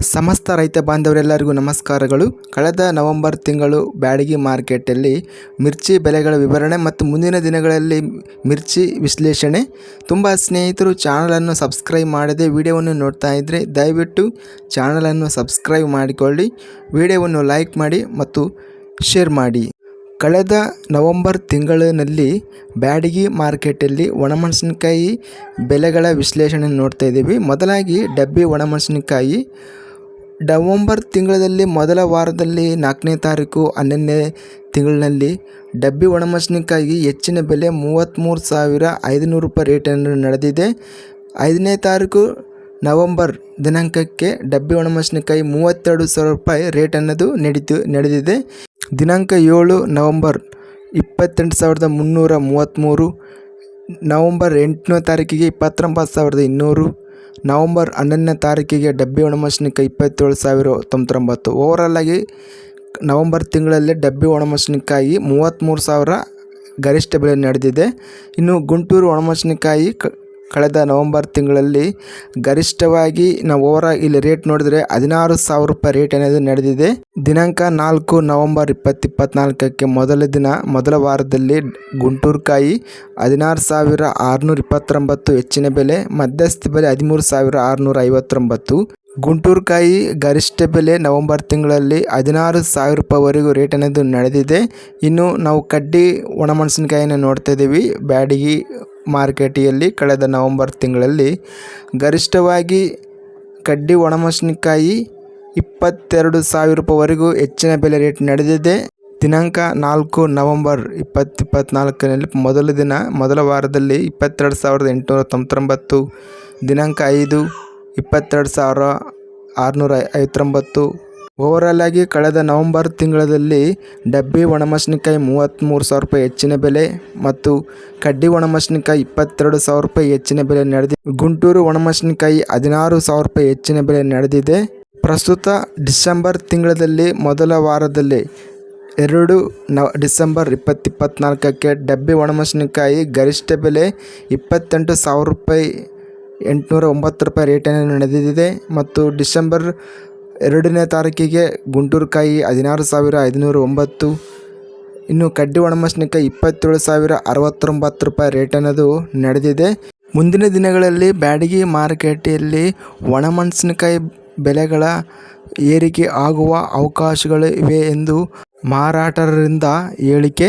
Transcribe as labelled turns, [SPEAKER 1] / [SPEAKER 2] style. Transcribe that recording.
[SPEAKER 1] ಸಮಸ್ತ ರೈತ ಬಾಂಧವರೆಲ್ಲರಿಗೂ ನಮಸ್ಕಾರಗಳು. ಕಳೆದ ನವೆಂಬರ್ ತಿಂಗಳು ಬ್ಯಾಡಗಿ ಮಾರ್ಕೆಟಲ್ಲಿ ಮಿರ್ಚಿ ಬೆಲೆಗಳ ವಿವರಣೆ ಮತ್ತು ಮುಂದಿನ ದಿನಗಳಲ್ಲಿ ಮಿರ್ಚಿ ವಿಶ್ಲೇಷಣೆ. ತುಂಬ ಸ್ನೇಹಿತರು ಚಾನಲನ್ನು ಸಬ್ಸ್ಕ್ರೈಬ್ ಮಾಡದೆ ವಿಡಿಯೋವನ್ನು ನೋಡ್ತಾ ಇದ್ದರೆ ದಯವಿಟ್ಟು ಚಾನಲನ್ನು ಸಬ್ಸ್ಕ್ರೈಬ್ ಮಾಡಿಕೊಳ್ಳಿ. ವಿಡಿಯೋವನ್ನು ಲೈಕ್ ಮಾಡಿ ಮತ್ತು ಶೇರ್ ಮಾಡಿ. ಕಳೆದ ನವೆಂಬರ್ ತಿಂಗಳಿನಲ್ಲಿ ಬ್ಯಾಡಗಿ ಮಾರ್ಕೆಟಲ್ಲಿ ಒಣಮೆಣಸಿನಕಾಯಿ ಬೆಲೆಗಳ ವಿಶ್ಲೇಷಣೆ ನೋಡ್ತಾ ಇದ್ದೀವಿ. ಮೊದಲಾಗಿ ಡಬ್ಬಿ ಒಣಮೆಣಸಿನಕಾಯಿ ನವಂಬರ್ ತಿಂಗಳಲ್ಲಿ ಮೊದಲ ವಾರದಲ್ಲಿ ನಾಲ್ಕನೇ ತಾರೀಕು ಹನ್ನೊಂದನೇ ತಿಂಗಳಿನಲ್ಲಿ ಡಬ್ಬಿ ಒಣಮಸಿನಕಾಯಿ ಹೆಚ್ಚಿನ ಬೆಲೆ ಮೂವತ್ತ್ಮೂರು ಸಾವಿರ ಐದುನೂರು ರೂಪಾಯಿ ರೇಟನ್ನು ನಡೆದಿದೆ. ಐದನೇ ತಾರೀಕು ನವಂಬರ್ ದಿನಾಂಕಕ್ಕೆ ಡಬ್ಬಿ ಒಣಮಸಿನಕಾಯಿ ಮೂವತ್ತೆರಡು ಸಾವಿರ ರೂಪಾಯಿ ರೇಟ್ ಅನ್ನೋದು ನಡೀತು ನಡೆದಿದೆ. ದಿನಾಂಕ ಏಳು ನವಂಬರ್ ಇಪ್ಪತ್ತೆಂಟು ಸಾವಿರದ ಮುನ್ನೂರ ಮೂವತ್ತ್ಮೂರು ನವಂಬರ್ ಎಂಟನೇ ತಾರೀಕಿಗೆ ಇಪ್ಪತ್ತೊಂಬತ್ತು ಸಾವಿರದ ಇನ್ನೂರು ನವಂಬರ್ ಹನ್ನೊಂದನೇ ತಾರೀಕಿಗೆ ಡಬ್ಬಿ ಒಣಮೆಣಸಿನಕಾಯಿ ಇಪ್ಪತ್ತೇಳು ಸಾವಿರ ತೊಂಬತ್ತೊಂಬತ್ತು. ಓವರಾಲಾಗಿ ನವಂಬರ್ ತಿಂಗಳಲ್ಲಿ ಡಬ್ಬಿ ಒಣಮೆಣಸಿನಕಾಯಿ ಮೂವತ್ತ್ಮೂರು ಸಾವಿರ ಗರಿಷ್ಠ ಬೆಲೆ ನಡೆದಿದೆ. ಇನ್ನು ಗುಂಟೂರು ಒಣಮೆಣಸಿನಕಾಯಿ ಕ ಕಳೆದ ನವಂಬರ್ ತಿಂಗಳಲ್ಲಿ ಗರಿಷ್ಠವಾಗಿ ನಾವು ಓವರ್ ಇಲ್ಲಿ ರೇಟ್ ನೋಡಿದರೆ ಹದಿನಾರು ಸಾವಿರ ರೂಪಾಯಿ ರೇಟ್ ಅನ್ನೋದು ನಡೆದಿದೆ. ದಿನಾಂಕ ನಾಲ್ಕು ನವಂಬರ್ ಇಪ್ಪತ್ತು ಇಪ್ಪತ್ನಾಲ್ಕಕ್ಕೆ ಮೊದಲ ದಿನ, ಮೊದಲ ವಾರದಲ್ಲಿ ಗುಂಟೂರುಕಾಯಿ ಹದಿನಾರು ಸಾವಿರ ಆರುನೂರ ಇಪ್ಪತ್ತೊಂಬತ್ತು, ಹೆಚ್ಚಿನ ಬೆಲೆ ಮಧ್ಯಸ್ಥ ಬೆಲೆ ಹದಿಮೂರು ಸಾವಿರ ಆರುನೂರ ಐವತ್ತೊಂಬತ್ತು. ಗುಂಟೂರುಕಾಯಿ ಗರಿಷ್ಠ ಬೆಲೆ ನವೆಂಬರ್ ತಿಂಗಳಲ್ಲಿ ಹದಿನಾರು ಸಾವಿರ ರೂಪಾಯಿವರೆಗೂ ರೇಟ್ ಅನ್ನೋದು ನಡೆದಿದೆ. ಇನ್ನು ನಾವು ಕಡ್ಡಿ ಒಣಮೆಣಸಿನಕಾಯಿನ ನೋಡ್ತಾ ಇದ್ದೀವಿ. ಬ್ಯಾಡಗಿ ಮಾರ್ಕೆಟಿಯಲ್ಲಿ ಕಳೆದ ನವೆಂಬರ್ ತಿಂಗಳಲ್ಲಿ ಗರಿಷ್ಠವಾಗಿ ಕಡ್ಡಿ ಒಣಮೆಣಸಿನಕಾಯಿ ಇಪ್ಪತ್ತೆರಡು ಸಾವಿರ ರೂಪಾಯಿವರೆಗೂ ಹೆಚ್ಚಿನ ಬೆಲೆ ರೇಟ್ ನಡೆದಿದೆ. ದಿನಾಂಕ ನಾಲ್ಕು ನವೆಂಬರ್ ಇಪ್ಪತ್ತು ಇಪ್ಪತ್ತ್ನಾಲ್ಕರಲ್ಲಿ ಮೊದಲ ದಿನ, ಮೊದಲ ವಾರದಲ್ಲಿ ಇಪ್ಪತ್ತೆರಡು ಸಾವಿರದ ಎಂಟುನೂರ ತೊಂಬತ್ತೊಂಬತ್ತು, ದಿನಾಂಕ ಐದು ಇಪ್ಪತ್ತೆರಡು ಸಾವಿರ ಆರುನೂರ ಐವತ್ತೊಂಬತ್ತು ಓವರಾಲ್ ಆಗಿ ಕಳೆದ ನವಂಬರ್ ತಿಂಗಳಲ್ಲಿ ಡಬ್ಬಿ ಒಣಮೆಣಸಿನಕಾಯಿ ಮೂವತ್ತ್ಮೂರು ಸಾವಿರ ರೂಪಾಯಿ ಹೆಚ್ಚಿನ ಬೆಲೆ ಮತ್ತು ಕಡ್ಡಿ ಒಣಮೆಣಸಿನಕಾಯಿ ಇಪ್ಪತ್ತೆರಡು ಸಾವಿರ ರೂಪಾಯಿ ಹೆಚ್ಚಿನ ಬೆಲೆ ನಡೆದಿದೆ ಗುಂಟೂರು ಒಣಮೆಣಸಿನಕಾಯಿ ಹದಿನಾರು ಸಾವಿರ ರೂಪಾಯಿ ಹೆಚ್ಚಿನ ಬೆಲೆ ನಡೆದಿದೆ. ಪ್ರಸ್ತುತ ಡಿಸೆಂಬರ್ ತಿಂಗಳಲ್ಲಿ ಮೊದಲ ವಾರದಲ್ಲಿ ಎರಡು ನವ ಡಿಸೆಂಬರ್ ಇಪ್ಪತ್ತು ಇಪ್ಪತ್ತ್ನಾಲ್ಕಕ್ಕೆ ಡಬ್ಬಿ ಒಣಮೆಣಸಿನಕಾಯಿ ಗರಿಷ್ಠ ಬೆಲೆ ಇಪ್ಪತ್ತೆಂಟು ಸಾವಿರ ರೂಪಾಯಿ ಎಂಟುನೂರ ಒಂಬತ್ತು ರೂಪಾಯಿ ರೇಟನ್ನು ನಡೆದಿದೆ ಮತ್ತು ಡಿಸೆಂಬರ್ ಎರಡನೇ ತಾರೀಕಿಗೆ ಗುಂಟೂರುಕಾಯಿ ಹದಿನಾರು ಸಾವಿರ ಐದುನೂರ ಒಂಬತ್ತು, ಇನ್ನು ಕಡ್ಡಿ ಒಣಮೆಣಸಿನಕಾಯಿ ಇಪ್ಪತ್ತೇಳು ಸಾವಿರ ಅರವತ್ತೊಂಬತ್ತು ರೂಪಾಯಿ ರೇಟ್ ಅನ್ನೋದು ನಡೆದಿದೆ. ಮುಂದಿನ ದಿನಗಳಲ್ಲಿ ಬ್ಯಾಡಗಿ ಮಾರುಕಟ್ಟೆಯಲ್ಲಿ ಒಣಮೆಣಸಿನಕಾಯಿ ಬೆಲೆಗಳ ಏರಿಕೆ ಆಗುವ ಅವಕಾಶಗಳು ಇವೆ ಎಂದು ಮಾರಾಟರಿಂದ ಹೇಳಿಕೆ.